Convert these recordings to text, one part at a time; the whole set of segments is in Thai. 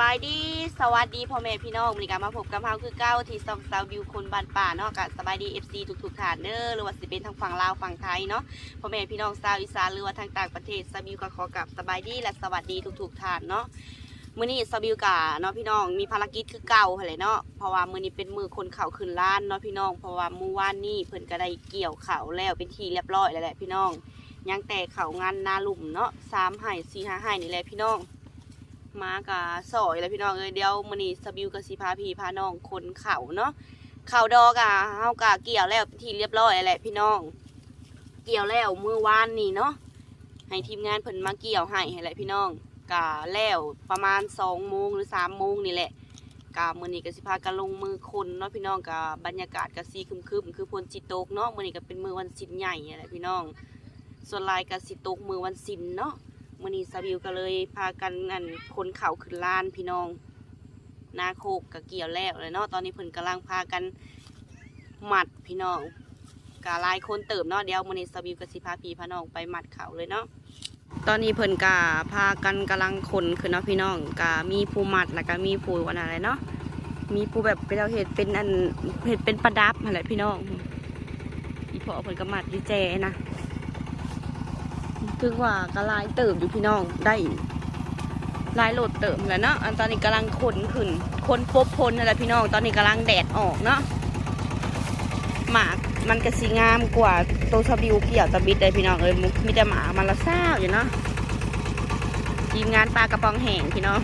บายดีสวัสดีพ่อแม่พี่น้องวันนี้ก็มาพบกับเฮาคือเก้าที่ซองซาววิวคนบ้านป่าเนาะก็สบายดี FC ทุกๆท่านเด้อหรือว่าสิเป็นทางฝั่งลาวฝั่งไทยเนาะพ่อแม่พี่น้องชาวอีสานหรือว่าทางต่างประเทศซาวิวก็ขอกับสบายดีและสวัสดีทุกๆท่านเนาะมื้อนี้ซาวิวกะเนาะพี่น้องมีภารกิจคือเก่าหั่นแหละเนาะเพราะว่ามื้อนี้เป็นมือคนเข่าขึ้นล้านเนาะพี่น้องเพราะว่ามือวานนี้เพิ่นก็ได้เกี่ยวเข้าแล้วเป็นทีเรียบร้อยแล้วแหละพี่น้องยังแต่เขางานนาลุ่มเนาะสามไห่สี่ห้าไห่นี่แหละพี่น้อง มากะสอยแล้วพี่น้องเอ้ยเดี๋ยวมื้อนี้สบิวกับสิพาพี่พาน้องคนเขาเนาะเขาดอกะเฮากะเกี่ยวแล้วที่เรียบร้อยแหละพี่น้อง เกี่ยวแล้วมื้อวานนี่เนาะให้ทีมงานเพิ่นมาเกี่ยวให้แหละพี่น้องกะแล้วประมาณ2โมงหรือ3โมงนี่แหละกะมื้อนี้ก็สิพากันลงมือคนเนาะพี่น้องกะบรรยากาศก็สีครึมๆคือฝนสิตตกเนาะมื้อนี้ก็เป็นมือวันศิลใหญ่แหละพี่น้อง ส่วนลายกับสิตกมือวันศิลเนาะ มื่อนี้ซาบิวก็เลยพากันนั่นคนเข่าขึ้นลานพี่น้อง นาโคกกับเกี่ยวแล้วเลยเนาะตอนนี้เพิ่นกำลังพากันหมัดพี่น้องกาลายคนเติมเนาะเดี๋ยวมื่อนี้ซาบิวกับสิพาพี่พาน้องไปหมัดเขาเลยเนาะตอนนี้เพิ่นกาพากันกำลังคนขึ้นเนาะพี่น้องกามีผู้หมัดแล้วก็มีผู้วันอะไรเนาะมีผู้แบบเป็นเอาเห็ดเป็นอันเห็ดเป็นประดับอะไรพี่น้องอีพอเพิ่นก็หมัดดีเจนะ ถึงว่ากระลายเติมอยู่พี่น้องได้ลายโหลดเติมแล้วเนาะอันตอนนี้กำลังขนขึ้นคนปบพลอะไรพี่น้อง ตอนนี้กำลังแดดออกเนาะหมากมันก็สีงามกว่าโตวชบิวเกี่ยวตะบิดเลยพี่น้องเอ้ยมีแต่หมามันละเศร้าอยู่เนาะทีมงานปลากระป๋องแห้งพี่น้อง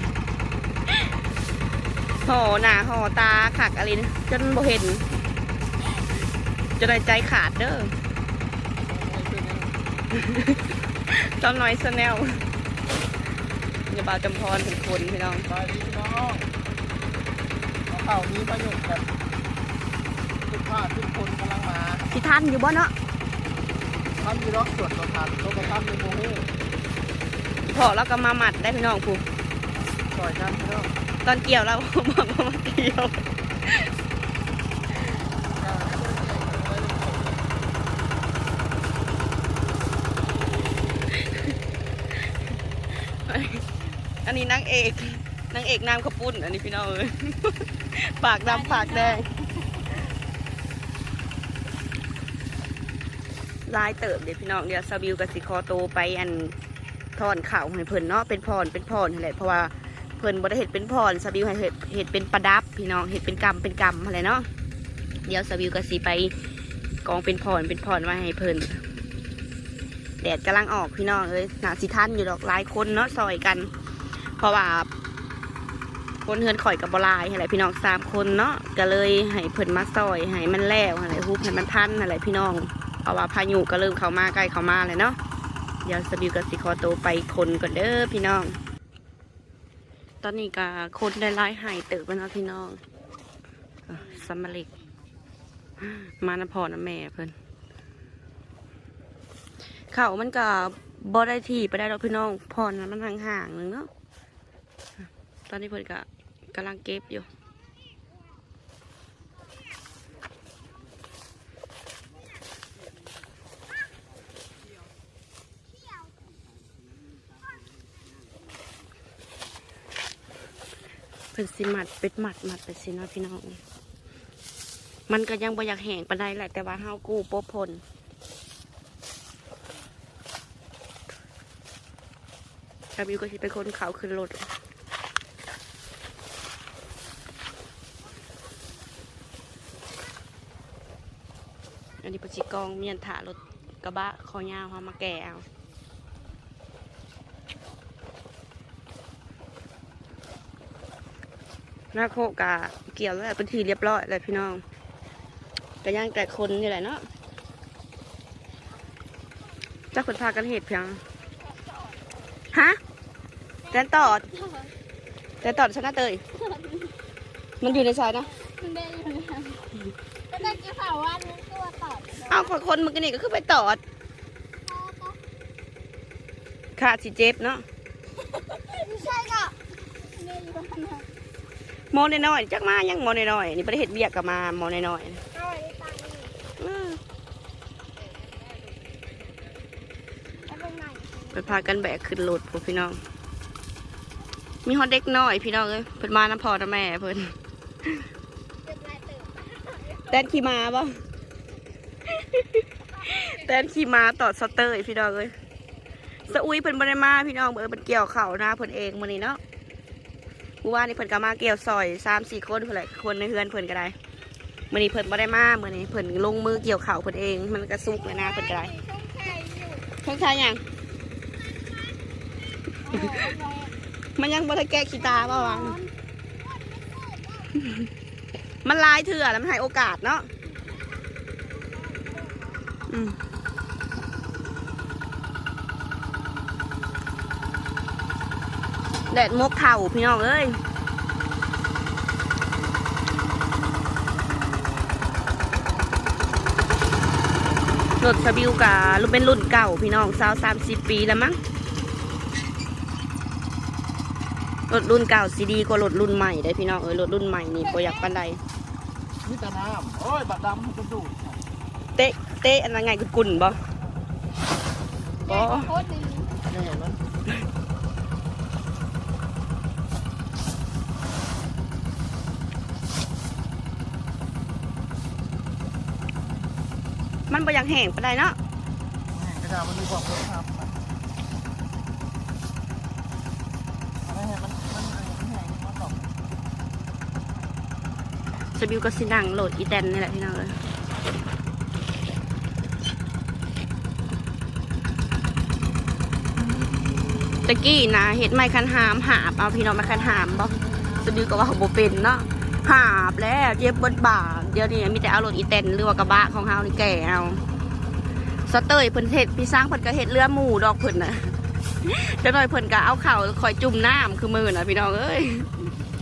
ห่อหน้าห่อตาขักอะไรนจนบ่เห็นจะได้ใจขาดเด้อ ตอนน้อยสแนลอย่าบ่าวจำพรเป็นคนพี่น้องสวัสดีพี่น้องเอาเข่านี้ประโยชน์แบบทุกภาคทุกคนกำลังมาที่ท่านอยู่บ่เนาะท่านมีรถสวดประทานโตประทับในโมโหพอแล้วก็มาหมัดได้พี่น้องผูซอยกันพี่น้องตอนเกี่ยวเราบอกว่ามาเกี่ยว อั นนี้นางเอกนางเอกน้ำข้าวปุ้น อันนี้พี่น้องเอ้ยปากดำปากแดงลายเติบเดี๋ยวพี่น้องเดี๋ยวซาบิวกับสิคอโตไปอันทอนข่าวให้เพิ่นเนาะเป็นพรเป็นพรนั่นแหละเพราะว่าเพิ่นบ่ได้เห็ดเป็นพรซาบิวให้เห็ดเห็ดเป็นประดับ พี่น้องเห็ดเป็นกรรมเป็นกรรมอะไรเนาะเดี๋ยวซาบิวกับสิไปกองเป็นพรเป็นพรไว้ให้เพิ่นแดดกำลังออกพี่น้องเอ้ยหนาสิท่านอยู่ดอกหลายคนเนาะซอยกันเพ ราะว่า คนเฮือนข่อยกับบลายอะไรพี่น้องสามคนเนาะก็เลยให้เพิ่นมาซอยให้มันแล้วอะไรฮุบให้มันทันอะไรพี่น้องเพราะว่าพายุก็เริ่มเข้ามาใกล้เข้ามาเลยเนาะเดี๋ยวสบิวกับสิคอโตไปคนก่อนเด้อพี่น้อง ตอนนี้ก็คนได้ไล่หายเติบแล้วเนาะพี่น้องอะซัมล็กมานะพอนะแม่เพิ่นเขามันก็บ่ได้ทีไปได้ดอกพี่น้องพอนะมันห่างๆหนึงเนาะ ตอนนี้เพิ่นก็กำลังเก็บอยู่ เพิ่นสิมัดเป็ดหมัดหมัดไปสินาะพี่น้อง มันก็ยังบ่อยากแห้งปานใดแหละแต่ว่าเฮากู้ปบพลกาบิวก็สิเป็นคนเขาขึ้นรถ นี้ปจิกองเมียนถารถกระบะคอยาวเขามาแก่เอาหน้าโคกะเกี่ยวแล้วเป็นทีเรียบร้อยเลยพี่น้องก็ย่างแต่คนนี่แหละเนาะจักคนพากันเหตุเพียงฮะแตนตอดแตนตอดชนะเตยมันอยู่ในสายนะมันได้อยู่นะก็ได้กินข่าวว่านึกตัวตอบ เอาคนคนมันก็นี่ก็คือไปตอดขาดสิเจ็บเนาะไม่ใช่ก็ได้อยู่นะโมนน้อยๆจักมายังโมนน้อยๆนี่ประเทศเบียกกับมาโมนน้อยๆเอาไว้ตังค์นี่อืมแล้วเป็นไงไปพากันแบกขึ้นรถพวกพี่น้อง มีฮอตเด็กน้อยพี่น้องเอ้ยเพิ่นมาน้ำพอน้ำแม่เพิ่นเจ็บลายเติบแตนขี่ม้าบ่ แตนขี่ม้าต่อสเตอร์พี่น้องเอ้ยสะอุ้ยเพิ่นบ่ได้มาพี่น้องเออเพิ่นเกี่ยวเข่านะเพิ่นเองมื้อนี้เนาะเมื่านนี้เพิ่นก็มาเกี่ยวซอย3-4คนเพิ่นแหละคนในเฮือนเพิ่นก็ได้มื้อนี้เพิ่นบ่ได้มามื้อนี้เพิ่นลงมือเกี่ยวเข่าเพิ่นเอง มันก็สุกแล้วนะเพิ่นก็ได้ช่งไข่อยู่เพิ่นใช้หยังมันยังบ่ได้แก้ขี้ตาบ่วะมันลายเถื่อแล้วมันให้โอกาสเนาะ แดดมกเข่าพี่น้องเอ้ยรถสบิวกะรุ่นเป็นรุ่นเก่าพี่น้องสาวสามสิบปีแล้วมั้งรถรุ่นเก่าซีดีกว่ารถรุ่นใหม่ได้พี่น้องเอ้ยรถรุ่นใหม่นี่บ่อยากปันใดนี่ต่น้ำโอ้ยบัดดำมันจะดูด เตะเตะอันนั้นไงกุกุ่นบ่บ่มันมันบ่ยากแห้งปานใดเนาะกระดาษมันมีความคุณภาพอะไรแห้งมันมันมันแห้งมันตกสบิวก็สินังโหลดอีแตนนี่แหละพี่น้องเอ้ย ตะกี้นะเฮ็ดไม้คันหามหาบเอาพี่น้องไม้คันหามบ่สบิวก็ว่าบ่เป็นเนาะหาบแล้วเจ็บเบิดบ่าเดี๋ยวนี้มีแต่เอารถอีแตนหรือว่ากระบะของเฮานี่แก่เอาสเตยเพิ่นเฮ็ดพี่สร้างเพิ่นก็เฮ็ดเรือหมูดอกเพิ่นน่ะจังหน่อยเพิ่นก็เอาเข่าคอยจุ่มน้ำคือมือน่ะพี่น้องเอ้ย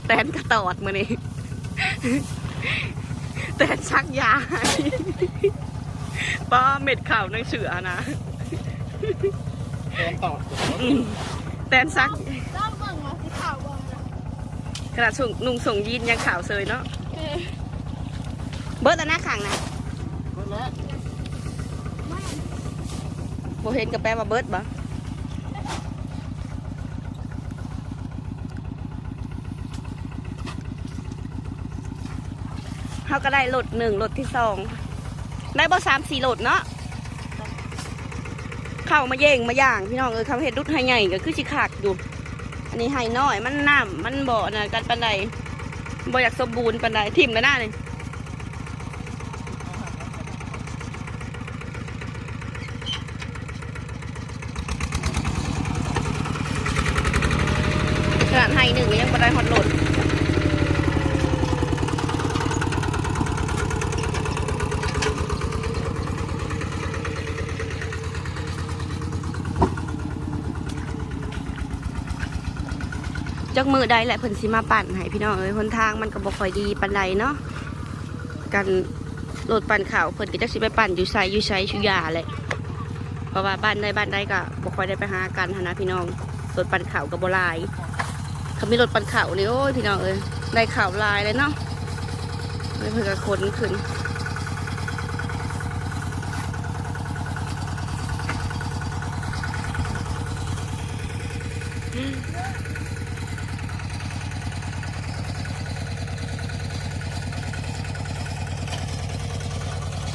แตนกระตอดมือนี้แตนชักยาป้าเม็ดข่าวในเสือนะ แทนตอดอืมแตนซักรอบเบิ่งว่าสีขาวเบิ่งนะขนาดส่งนุ่งส่งยีนยังขาวเซยเนาะเออเบิร์ดแล้วนะขังนะหมดแล้วโบเห็นกับแปลว่าเบิร์ดบ่เขาก็ได้โหลดหนึ่งโหลดที่สองได้บ่สามสี่โหลดเนาะ เข้ามาเย่งมาย่างพี่น้องเออเขาเห็ดรุดให้ใหญ่ก็คือสิขากอยู่ อันนี้ให้น้อยมันน้ำมันบ่อนะกันปันใดบ่อยากสมบูรณ์ปันใดทิ่มแล้วหน้าเลยขนาดให้หนึ่งยังบ่ได้ฮอตโหลด จักมือใดแหละเพิ่นสิมาปั่นให้พี่น้องเอ้ยหนทางมันก็บ่ค่อยดีปานใดเนาะกันรถปั่นข่าวเพิ่นก็จักสิไปปั่นอยู่ไสอยู่ไสชุยาแหละเพราะว่าบ้านใดบ้านใดก็บ่ค่อยได้ไปหากันหั้นนะพี่น้องรถปั่นข่าวก็บ่หลายเขามีรถปั่นข่าวนี่โอ้ยพี่น้องเอ้ยได้ข่าวลายเลยเนาะเลยเพิ่นก็ขนขึ้น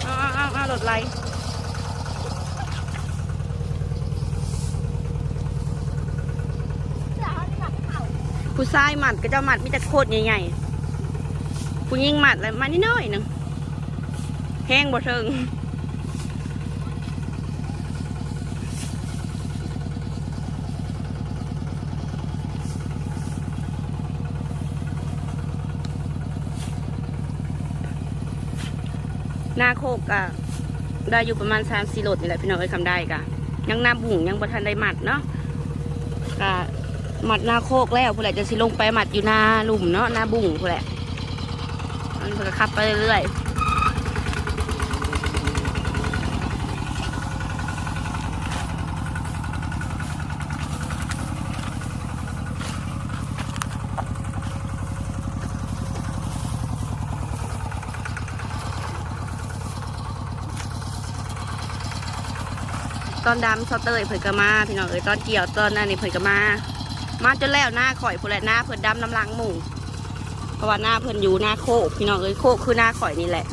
อ้าวอ้าวอ้าวรถไหล เสือเขาที่แบบขาว ผู้ายหมัดก็จะหมัดมีแต่โคตรใหญ่ๆผู้หญิงหมัดแล้วมานิดหน่อยหนึงแห้งบ่เทิงหน้าโคกอะได้อยู่ประมาณสามสี่โหลดนี่แหละพี่น้องเอ้ยคำได้กะยังหน้าบุ่งยังบ่ทันได้หมัดเนาะกะ หมัดหน้าโคกแล้วผู้ใดจะสิลงไปหมัดอยู่หน้าหลุมเนาะหน้าบุ่งผู้ใดมันก็ขับไปเรื่อยตอนดำซอเตอร์เพิ่นก็มาพี่น้องเอ้ยตอนเกี่ยวตอนนั้นนี่เพิ่นก็มา มาจนแล้วหน้าข่อยพุ่นและหน้าเพิ่นดำน้ำล้างหมูเพราะว่าหน้าเพิ่นอยู่หน้าโคกพี่น้องเอ้ยโคกคือหน้าข่อยนี่แหละ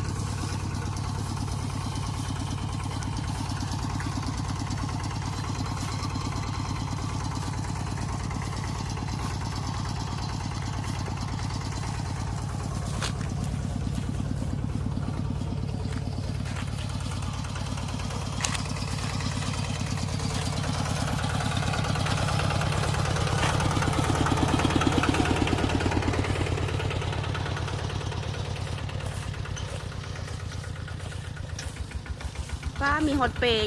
ป้ามีฮอตเปย์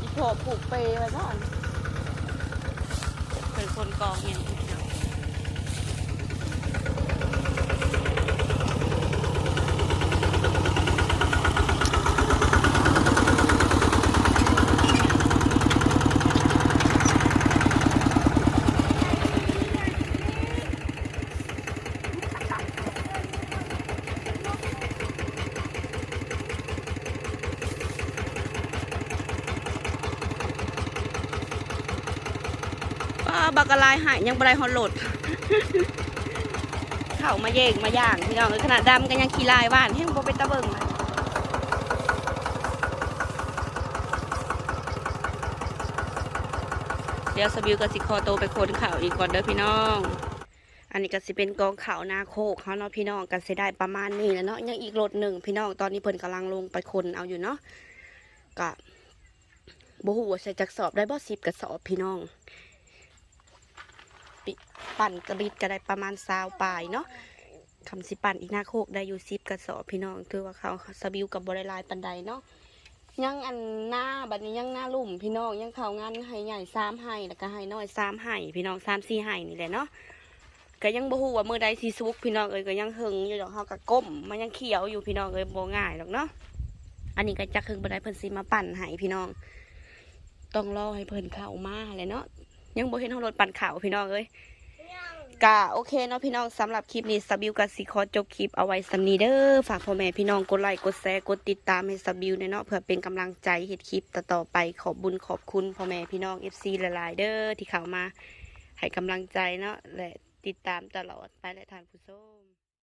อีโผผูกเปย์ไว้ก่อน เป็นคนกองอย่างนี้เนาะป้า บักกะลายหายยังบไรฮอตโหลดเข้ามาเย่งมาย่างพี่น้องขนาดดำกันยังขี้ลายบ้านแห้งบ่เป็นตะเบิงเดี๋ยวสบิวกับสิคอโตไปโคนข่าวอีกก่อนเด้อพี่น้อง อันนี้ก็สิเป็นกองข่าวนาโคกเขาเนาะพี่น้องกันสิได้ประมาณนี้แล้วเนาะยังอีกรถหนึ่งพี่น้องตอนนี้เพิ่นกำลังลงไปคนเอาอยู่เนาะก็บ่ฮู้ว่าใส่จักสอบได้บ่สิบกระสอบพี่น้อง ปิปั่นกระบิดก็ได้ประมาณซาวปลายเนาะคำสิปั่นอีกหน้าโคกได้อยู่สิบกระสอบพี่น้องถือว่าเขาสบิวกับบริลายปันใดเนาะยังอันหน้าบัดนี้ยังหน้าลุ่มพี่น้องยังเขางานให้ใหญ่สามให้แล้วก็ให้น้อยสามให้พี่น้องสามสี่ให้นี่แหละเนาะก็ยังบ่ฮู้ว่ามือใดสิสุกพี่น้องเอ้ยก็ยังหึงอยู่ดอกเฮาก็ก้มมันยังเขียวอยู่พี่น้องเอ้ยบ่ง่ายดอกเนาะอันนี้ก็จักหึงบ่ได้เพิ่นสิมาปั่นให้พี่น้อง ต้องรอให้เพิ่นเข้ามาแหละเนาะ ยังบ่เห็นเฮารถปั่นข้าวพี่น้องเอ้ยก็โอเคเนาะพี่น้องสำหรับคลิปนี้สบิวกับสิขอจบคลิปเอาไว้สำนี้เด้อฝากพ่อแม่พี่น้องกดไลค์กดแชร์กดติดตามให้สบิวเนาะเพื่อเป็นกำลังใจเฮ็ดคลิปต่อๆไปขอบบุญขอบคุณพ่อแม่พี่น้อง FC หลายๆเด้อที่เข้ามาให้กำลังใจเนาะและติดตามตลอดไปและทานผู้ชม